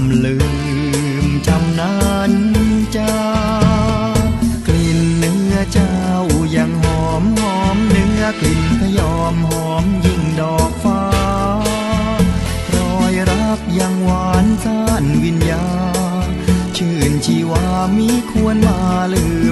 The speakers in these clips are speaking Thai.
ำลืมจำนานจากลิ่นเนื้อเจ้ายังหอมหอมเนื้อกลิ่นพยอมหอมยิ่งดอกฟ้ารอยรักยังหวานซ่านวิญญา ชื่นชีวามีควรมาลืม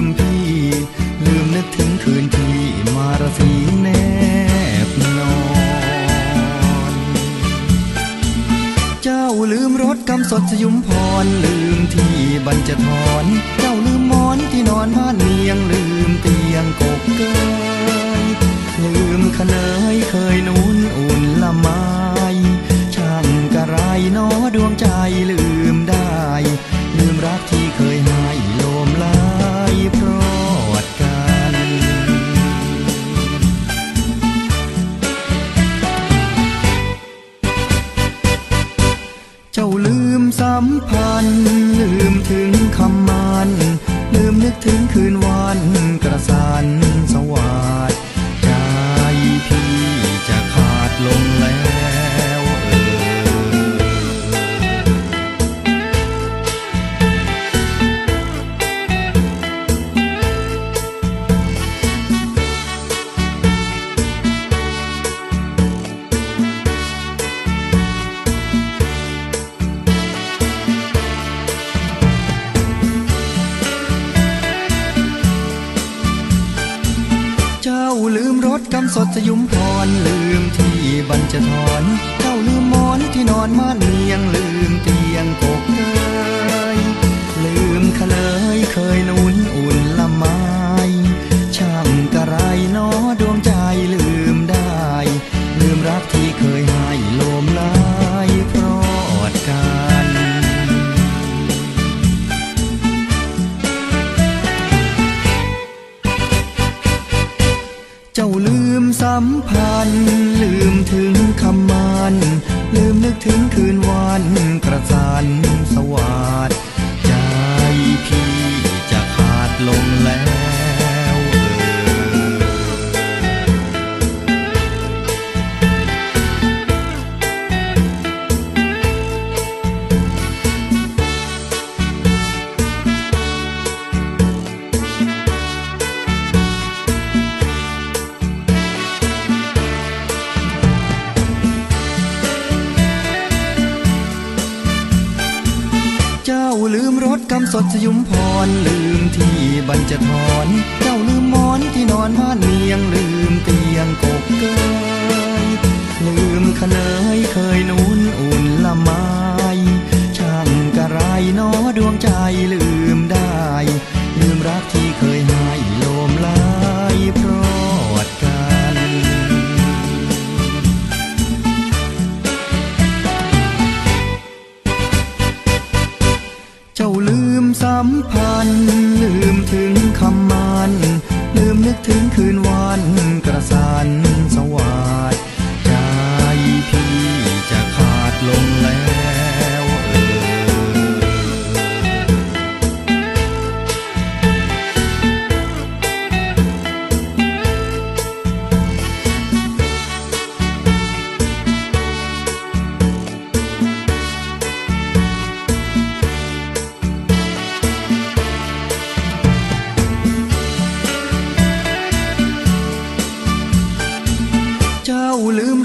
ลืมรถกำสดสยุมพร ลืมที่บรรจทรเจ้าลืมหมอนที่นอนผ้าเนียงลืมเตียงกกเกย เจ้าลืมสัมพันธ์ลืมถึงคำมันลืมนึกถึงคืนวันกระสัน ยุมพรลืมที่บรรจทรเจ้าลืมหมอนที่นอนม่านเมียงลืมันลืมถึงคำมัน ลืมนึกถึงคืนวันกระสัน สดสยุมพรลืมที่บรรจทรเจ้าลืมหมอนที่นอนบ้านเมียงลื ถึงคืนวัน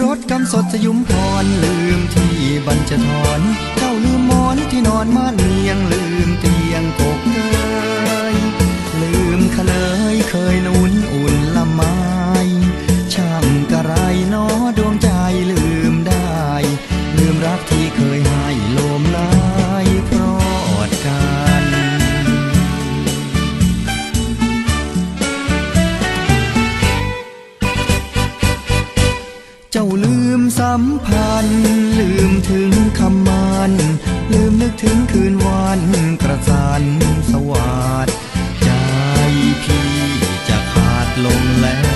รถกำสดสยุมพรลืมที่บรรจทรเจ้าลืมหมอนที่นอนม่านเมียงลืมเตียงกกเกยลืมขเลยเคยนุ่ ลืมถึงคำมันลืมนึกถึงคืนวันกระสันสวัสดใจพี่จะขาดลงแล้ว